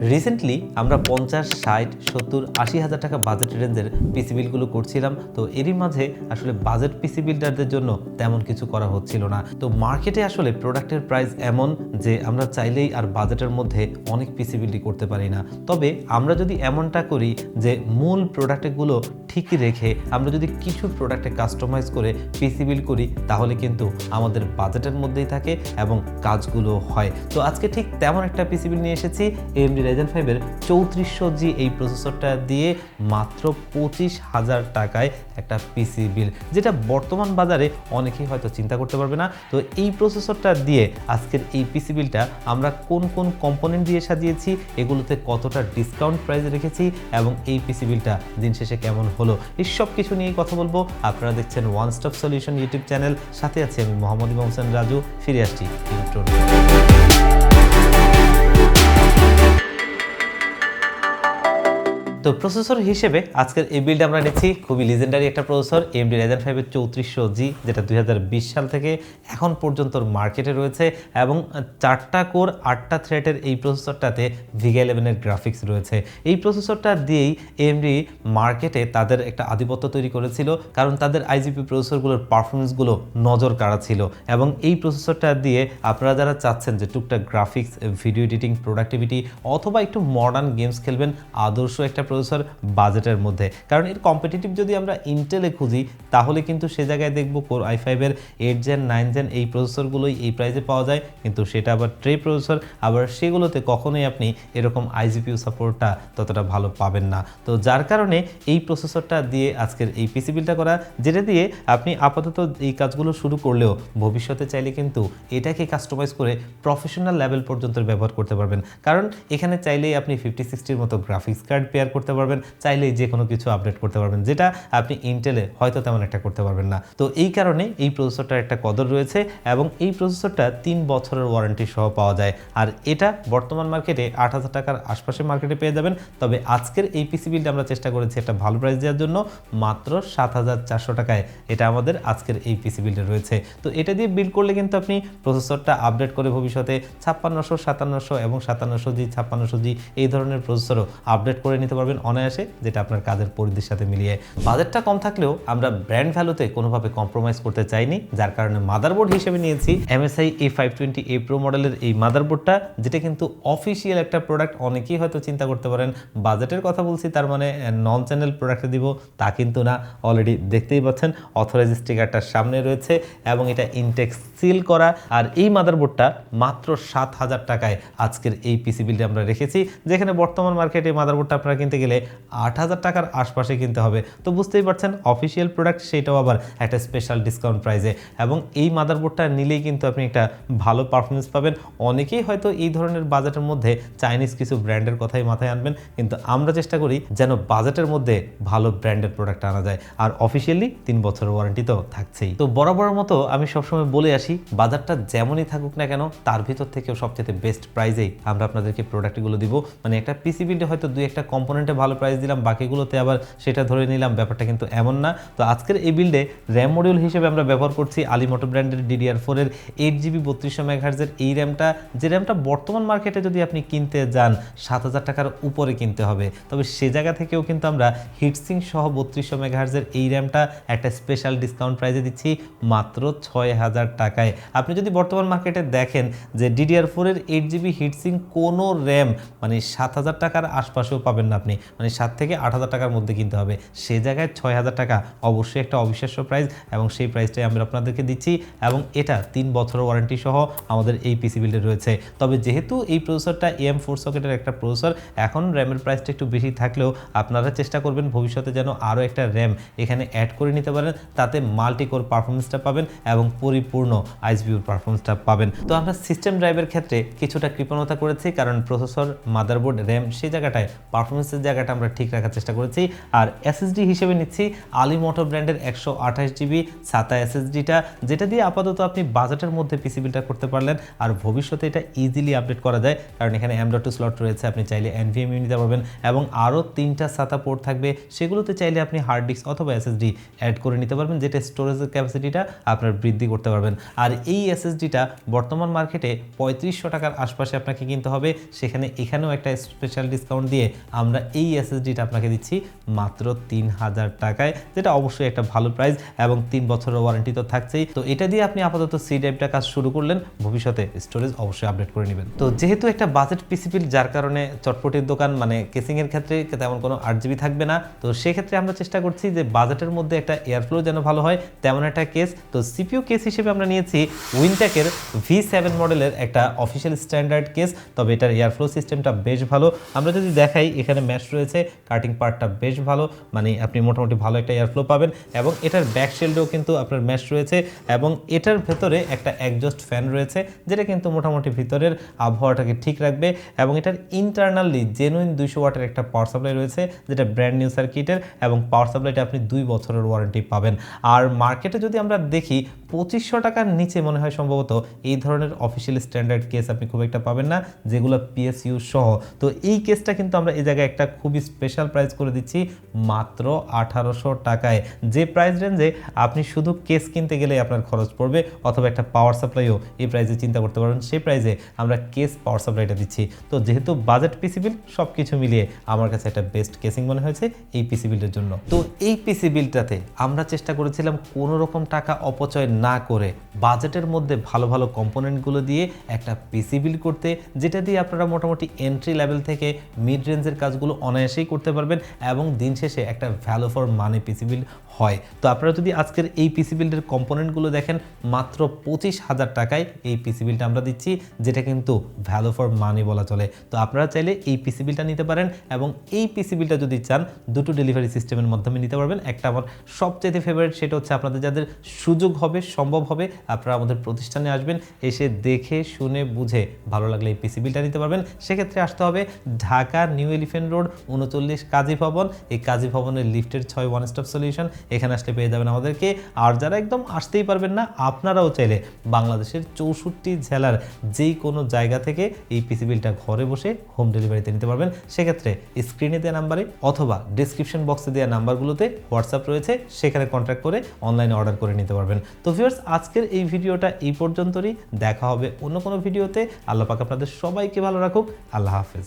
Recently আমরা পঞ্চাশ, ষাট, সত্তর, আশি হাজার টাকা বাজেট রেঞ্জের পিসি বিলগুলো করছিলাম। তো এরই মাঝে আসলে বাজেট পিসি বিল্ডারদের জন্য তেমন কিছু করা হচ্ছিল না। তো মার্কেটে আসলে প্রোডাক্টের প্রাইস এমন যে আমরা চাইলেই আর বাজেটের মধ্যে অনেক পিসি বিল্ডই করতে পারি না। তবে আমরা যদি এমনটা করি যে মূল প্রোডাক্টগুলো ঠিক রেখে আমরা যদি কিছু প্রোডাক্টে কাস্টমাইজ করে পিসি বিল করি, তাহলে কিন্তু আমাদের বাজেটের মধ্যেই থাকে এবং কাজগুলো হয়। তো আজকে ঠিক তেমন একটা পিসি বিল নিয়ে এসেছি এমডি রাইজেন ফাইভের চৌত্রিশশো জি এই প্রসেসরটা দিয়ে মাত্র পঁচিশ হাজার টাকায় একটা পিসি বিল যেটা বর্তমান বাজারে অনেকেই হয়তো চিন্তা করতে পারবে না। তো এই প্রসেসরটা দিয়ে আজকের এই পিসি বিলটা আমরা কোন কোন কম্পোনেন্ট দিয়ে সাজিয়েছি, এগুলোতে কতটা ডিসকাউন্ট প্রাইস রেখেছি এবং এই পিসি বিলটা দিন শেষে কেমন হলো, এই সব কিছু নিয়েই কথা বলব। আপনারা দেখছেন one stop solution YouTube channel সাথে আছে আমি মোহাম্মদ ইমাম হোসেন রাজু, ফিরে আসছি ইন্ট্রো তো প্রসেসর হিসেবে আজকের এই বিল্ড আমরা নিচ্ছি খুবই লিজেন্ডারি একটা প্রসেসর এমডি রাইজেন ফাইভের চৌত্রিশশো জি যেটা দু হাজার বিশ সাল থেকে এখন পর্যন্ত মার্কেটে রয়েছে এবং চারটা কোর আটটা থ্রেটের এই প্রসেসরটাতে ভিগা ইলেভেনের গ্রাফিক্স রয়েছে। এই প্রসেসরটা দিয়েই এমডি মার্কেটে তাদের একটা আধিপত্য তৈরি করেছিল, কারণ তাদের আইজিপি প্রসেসরগুলোর পারফরমেন্সগুলো নজর কাড়া ছিল এবং এই প্রসেসরটা দিয়ে আপনারা যারা চাচ্ছেন যে টুকটাক গ্রাফিক্স ভিডিও এডিটিং প্রোডাক্টিভিটি অথবা একটু মডার্ন গেমস খেলবেন, আদর্শ একটা প্রসেসর বাজেটের মধ্যে। কারণ এর কম্পিটিটিভ যদি আমরা ইন্টেলে খুঁজি, তাহলে কিন্তু সে জায়গায় দেখব কোর আই ফাইভের এইট জেন নাইন জেন এই প্রসেসরগুলোই এই প্রাইসে পাওয়া যায়। কিন্তু সেটা আবার ট্রে প্রসেসর, আবার সেগুলোতে কখনোই আপনি এরকম আইজিপিউ সাপোর্টটা ততটা ভালো পাবেন না। তো যার কারণে এই প্রসেসরটা দিয়ে আজকের এই পিসি বিলটা করা, যেটা দিয়ে আপনি আপাতত এই কাজগুলো শুরু করলেও ভবিষ্যতে চাইলে কিন্তু এটাকে কাস্টমাইজ করে প্রফেশনাল লেভেল পর্যন্ত ব্যবহার করতে পারবেন। কারণ এখানে চাইলেই আপনি ফিফটি সিক্সটির মতো গ্রাফিক্স কার্ড পেয়ার করতে পারবেন, চাইলেই যে কোনো কিছু আপডেট করতে পারবেন, যেটা আপনি ইন্টেলে হয়তো তেমন একটা করতে পারবেন না। তো এই কারণে এই প্রসেসরটার একটা কদর রয়েছে এবং এই প্রসেসরটা তিন বছরের ওয়ারেন্টি সহ পাওয়া যায়। আর এটা বর্তমান মার্কেটে আট হাজার টাকার আশপাশে মার্কেটে পেয়ে যাবেন। তবে আজকের এই পিসি বিলটা আমরা চেষ্টা করেছি একটা ভালো প্রাইস দেওয়ার জন্য, মাত্র সাত হাজার চারশো টাকায়। এটা আমাদের আজকের এই পিসি বিলটা রয়েছে। তো এটা দিয়ে বিল করলে কিন্তু আপনি প্রসেসরটা আপডেট করে ভবিষ্যতে ছাপ্পান্নশো, সাতান্নশো এবং সাতান্নশো জি, ছাপ্পান্নশো জি এই ধরনের প্রসেসরও আপডেট করে নিতে পারবেন। অনায়াসে, যেটা আপনার কাজের পরিধির সাথে মিলিয়ে বাজেটটা কম থাকলেও আমরা ব্র্যান্ড ভ্যালুতে কোনোভাবে কম্প্রোমাইজ করতে চাইনি। যার কারণে মাদারবোর্ড হিসেবে নিয়েছি MSI A five twenty A pro মডেলের এই মাদারবোর্ডটা যেটা কিন্তু অফিসিয়াল একটা প্রোডাক্ট অনেকেই হয়তো চিন্তা করতে পারেন বাজেটের কথা বলছি, তার মানে নন চ্যানেল প্রোডাক্টে দিব, তা কিন্তু না। অলরেডি দেখতেই পাচ্ছেন অথরাইজ স্টিকারটার সামনে রয়েছে এবং এটা ইনটেক্স সিল করা। আর এই মাদারবোর্ডটা মাত্র সাত হাজার টাকায় আজকের এই পিসি বিলটা আমরা রেখেছি। যেখানে বর্তমান মার্কেটে মাদারবোর্ডটা আপনারা কিনতে গেলে আট হাজার টাকার আশপাশে কিনতে হবে। তো বুঝতেই পারছেন অফিসিয়াল প্রোডাক্ট সেটাও আবার একটা স্পেশাল ডিসকাউন্ট প্রাইসে এবং এই মাদারবোর্ডটা নিলেই কিন্তু আপনি একটা ভালো পারফরমেন্স পাবেন। অনেকেই হয়তো এই ধরনের বাজেটের মধ্যে চাইনিজ কিছু ব্র্যান্ডের কথাই মাথায় আনবেন, কিন্তু আমরা চেষ্টা করি যেন বাজেটের মধ্যে ভালো ব্র্যান্ডের প্রোডাক্ট আনা যায়। আর অফিসিয়ালি তিন বছরের ওয়ারেন্টি তো থাকছেই। তো বরাবর মতো আমি সবসময় বলে আসি বাজারটা যেমনই থাকুক না কেন, তার ভিতর থেকেও সবচেয়ে বেস্ট প্রাইজেই আমরা আপনাদেরকে প্রোডাক্টগুলো দিব। মানে একটা পিসি বিল্ডে হয়তো দুই একটা কম্পোনেন্টে ভালো প্রাইস দিলাম, বাকিগুলোতে আবার সেটা ধরে নিলাম, ব্যাপারটা কিন্তু এমন না। তো আজকের এই বিল্ডে র্যাম মডিউল হিসেবে আমরা ব্যবহার করছি আলিমোটো ব্র্যান্ডের ডিডিআর ফোরের এইট জিবি বত্রিশশো মেঘার্জের এই র্যামটা যে র্যামটা বর্তমান মার্কেটে যদি আপনি কিনতে যান, সাত হাজার টাকার উপরে কিনতে হবে। তবে সে জায়গা থেকেও কিন্তু আমরা হিটসিং সহ বত্রিশশো মেঘার্জের এই র্যামটা একটা স্পেশাল ডিসকাউন্ট প্রাইজে দিচ্ছি মাত্র ছয় হাজার টাকায়। আপনি যদি বর্তমান মার্কেটে দেখেন যে ডিডিআর ফোরের এইট জিবি হিটসিং কোনো র্যাম মানে সাত হাজার টাকার আশপাশেও পাবেন না আপনি। মানে সাত থেকে আট হাজার টাকার মধ্যে কিনতে হবে। সে জায়গায় ছয় হাজার টাকা অবশ্যই একটা অবিশ্বাস্য প্রাইস এবং সেই প্রাইসটাই আমরা আপনাদেরকে দিচ্ছি এবং এটা তিন বছরের ওয়ারেন্টি সহ আমাদের এই পিসি বিল্ডে রয়েছে। তবে যেহেতু এই প্রসেসরটা এম ফোর সকেটের একটা প্রসেসর এখন র্যামের প্রাইসটা একটু বেশি থাকলেও আপনারা চেষ্টা করবেন ভবিষ্যতে যেন আরও একটা র্যাম এখানে অ্যাড করে নিতে পারেন, তাতে মাল্টি কোর পারফরমেন্সটা পাবেন এবং পরিপূর্ণ আইসবিউর পারফরমেন্সটা পাবেন। তো আমরা সিস্টেম ড্রাইভের ক্ষেত্রে কিছুটা কৃপণতা করেছি, কারণ প্রসেসর মাদারবোর্ড র্যাম সেই জায়গাটায় পারফরমেন্সের জায়গাটা আমরা ঠিক রাখার চেষ্টা করেছি। আর এসএসডি হিসেবে নিচ্ছি আলি মোটর ব্র্যান্ডের একশো আঠাশ জিবি সাতা এসএসডিটা যেটা দিয়ে আপাতত আপনি বাজেটের মধ্যে পিসি বিলটা করতে পারলেন। আর ভবিষ্যতে এটা ইজিলি আপডেট করা যায়, কারণ এখানে এম ডট স্লট রয়েছে, আপনি চাইলে এনভিএমইউ নিতে পারবেন। এবং আরও তিনটা সাতা পোর্ট থাকবে, সেগুলোতে চাইলে আপনি হার্ড ডিস্ক অথবা এসএসডি অ্যাড করে নিতে পারবেন, যেটা স্টোরেজের ক্যাপাসিটিটা আপনার বৃদ্ধি করতে পারবেন। আর এই এসএসডিটা বর্তমান মার্কেটে পঁয়ত্রিশশো টাকার আশপাশে আপনাকে কিনতে হবে। সেখানে এখানেও একটা স্পেশাল ডিসকাউন্ট দিয়ে আমরা এই এসএসডিটা আপনাকে দিচ্ছি মাত্র তিন হাজার টাকায়, যেটা অবশ্যই একটা ভালো প্রাইস এবং তিন বছরের ওয়ারেন্টি তো থাকছেই। তো এটা দিয়ে আপনি আপাতত সি ড্রাইভটা কাজ শুরু করলেন, ভবিষ্যতে স্টোরেজ অবশ্যই আপডেট করে নেবেন। তো যেহেতু একটা বাজেট পিসিপিল যার কারণে চটপটির দোকান মানে কেসিংয়ের ক্ষেত্রে তেমন কোনো আট জিবি থাকবে না, তো সেক্ষেত্রে আমরা চেষ্টা করছি যে বাজেটের মধ্যে একটা এয়ারফ্লো যেন ভালো হয়, তেমন একটা কেস তো সিপিইউ কেস হিসেবে আমরা নিয়েছি উইনটেকের ভি সেভেন মডেলের একটা অফিসিয়াল স্ট্যান্ডার্ড কেস তবে এটার এয়ারফ্লো সিস্টেমটা বেশ ভালো। আমরা যদি দেখাই, এখানে ম্যাশ রয়েছে কাটিং পার্টটা বেশ ভালো মানে আপনি মোটামুটি ভালো একটা এয়ারফ্লো পাবেন এবং এটার ব্যাক শেল্ডেও কিন্তু আপনার ম্যাশ রয়েছে এবং এটার ভেতরে একটা একজস্ট ফ্যান রয়েছে, যেটা কিন্তু মোটামুটি ভিতরের আবহাওয়াটাকে ঠিক রাখবে এবং এটার ইন্টারনালি জেনুইন দুইশো ওয়াটের একটা পাওয়ার সাপ্লাই রয়েছে, যেটা ব্র্যান্ড নিউ সার্কিটের এবং পাওয়ার সাপ্লাইটা আপনি দুই বছরের ওয়ারেন্টি পাবেন। আর মার্কেটে যদি আমরা দেখি, পঁচিশশো টাকার নিচে মনে হয় সম্ভবত এই ধরনের অফিসিয়াল স্ট্যান্ডার্ড কেস আপনি খুব একটা পাবেন না, যেগুলো পিএসইউ সহ। তো এই কেসটা কিন্তু আমরা এই জায়গায় একটা খুবই স্পেশাল প্রাইস করে দিচ্ছি মাত্র আঠারোশো টাকায়। যে প্রাইস রেঞ্জে আপনি শুধু কেস কিনতে গেলে আপনার খরচ পড়বে অথবা একটা পাওয়ার সাপ্লাইও এই প্রাইসে চিন্তা করতে পারবেন সেই প্রাইসে আমরা কেস পাওয়ার সাপ্লাইটা দিচ্ছি। তো যেহেতু বাজেট পিসি বিল সব কিছু মিলিয়ে আমার কাছে একটা বেস্ট কেসিং মনে হয়েছে এই পিসি বিলটার জন্য। তো এই পিসি বিলটাতে আমরা চেষ্টা করেছিলাম কোনো রকম টাকা অপচয় না করে বাজেটের মধ্যে ভালো ভালো কম্পোনেন্টগুলো দিয়ে একটা পিসি বিল করতে, যেটা দিয়ে আপনারা মোটামুটি এন্ট্রি লেভেল থেকে মিড রেঞ্জের কাজগুলো অনায়াসেই করতে পারবেন এবং দিন শেষে একটা ভ্যালু ফর মানি পিসি বিল হয়। তো আপনারা যদি আজকের এই পিসি বিল্ডের কম্পোনেন্টগুলো দেখেন, মাত্র পঁচিশ হাজার টাকায় এই পিসি বিলটা আমরা দিচ্ছি, যেটা কিন্তু ভ্যালু ফর মানি বলা চলে। তো আপনারা চাইলে এই পিসি বিলটা নিতে পারেন এবং এই পিসি বিলটা যদি চান, দুটো ডেলিভারি সিস্টেমের মাধ্যমে নিতে পারবেন। একটা আমার সবচেয়ে ফেভারিট সেটা হচ্ছে আপনাদের যাদের সুযোগ হবে, সম্ভব হবে, আপনারা আমাদের প্রতিষ্ঠানে আসবেন, এসে দেখে, শুনে, বুঝে ভালো লাগলে এই পিসি বিলটা নিতে পারবেন। সেক্ষেত্রে আসতে হবে ঢাকা নিউ এলিফেন্ট রোড উনচল্লিশ কাজী ভবন। এই কাজী ভবনের লিফটের ছয় ওয়ান স্টপ সলিউশন এখানে আসলে পেয়ে যাবেন আমাদেরকে। আর যারা একদম আসতেই পারবেন না, আপনারাও চাইলে বাংলাদেশের চৌষট্টি জেলার যেই কোনো জায়গা থেকে এই পিসি বিলটা ঘরে বসে হোম ডেলিভারিতে নিতে পারবেন। সেক্ষেত্রে স্ক্রিনে দেওয়া নাম্বারে অথবা ডিসক্রিপশন বক্সে দেওয়া নাম্বারগুলোতে হোয়াটসঅ্যাপ রয়েছে। সেখানে কন্ট্যাক্ট করে অনলাইনে অর্ডার করে নিতে পারবেন। তো ভিউয়ার্স আজকের এই ভিডিওটা এই পর্যন্তই দেখা হবে অন্য কোনো ভিডিওতে। আল্লাহ পাক আপনাদের সবাইকে ভালো রাখুক। আল্লাহ হাফেজ।